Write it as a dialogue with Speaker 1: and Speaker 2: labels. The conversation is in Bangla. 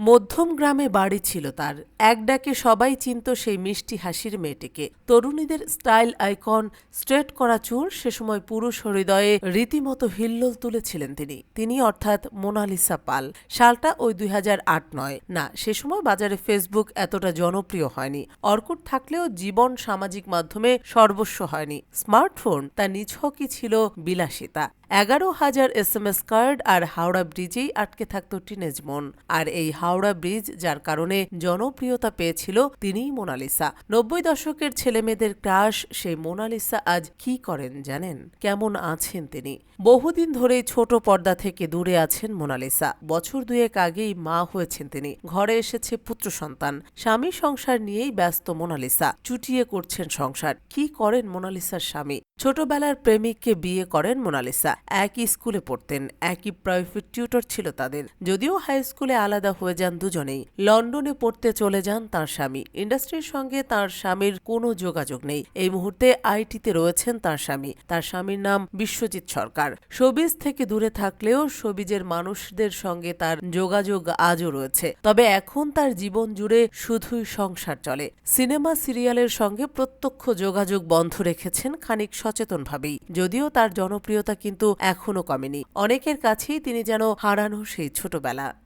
Speaker 1: মধ্যম গ্রামে বাড়ি ছিল তার। এক ডাকে সবাই চিনত সেই মিষ্টি হাসির মেয়েটিকে। তরুণীদের স্টাইল আইকন, স্ট্রেট করা চুল সে সময় পুরুষ হৃদয়ে রীতিমতো হিল্লোল তুলেছিলেন তিনি। তিনি অর্থাৎ মোনালিসা পাল। সালটা ওই দুই নয়। না, সে সময় বাজারে ফেসবুক এতটা জনপ্রিয় হয়নি। অর্কুট থাকলেও জীবন সামাজিক মাধ্যমে সর্বস্ব হয়নি। স্মার্টফোন তা নিছকই ছিল বিলাসিতা। এগারো হাজার এস এম এস কার্ড আর হাওড়া ব্রিজেই আটকে থাকত টিনেজ মন। আর এই হাওড়া ব্রিজ, যার কারণে জনপ্রিয়তা পেয়েছিল তিনিই মোনালিসা। নব্বই দশকের ছেলেমেয়েদের ক্রাশ, সেই মোনালিসা আজ কি করেন জানেন? কেমন আছেন তিনি? বহুদিন ধরেই ছোট পর্দা থেকে দূরে আছেন মোনালিসা। বছর দুয়েক আগেই মা হয়েছেন তিনি। ঘরে এসেছে পুত্র সন্তান। স্বামী সংসার নিয়েই ব্যস্ত মোনালিসা। চুটিয়ে করছেন সংসার। কি করেন মোনালিসার স্বামী? ছোটবেলার প্রেমিককে বিয়ে করেন মোনালিসা। একই স্কুলে পড়তেন। একই প্রাইভেট টিউটর ছিল তাদের। যদিও হাই স্কুলে আলাদা হয়ে যান দুজনেই। লন্ডনে পড়তে চলে যান তার স্বামী। ইন্ডাস্ট্রির সঙ্গে তার স্বামীর কোনো যোগাযোগ নেই। এই মুহূর্তে আইটিতে রয়েছেন তার স্বামী। তার স্বামীর নাম বিশ্বজিৎ সরকার। সবিজ থেকে দূরে থাকলেও সবিজের মানুষদের সঙ্গে তার যোগাযোগ আজও রয়েছে। তবে এখন তার জীবন জুড়ে শুধুই সংসার চলে। সিনেমা, সিরিয়ালের সঙ্গে প্রত্যক্ষ যোগাযোগ বন্ধ রেখেছেন খানিক সচেতনভাবেই। যদিও তার জনপ্রিয়তা কিন্তু এখনও কমেনি। অনেকের কাছেই তিনি যেন হারানো সেই ছোটবেলা।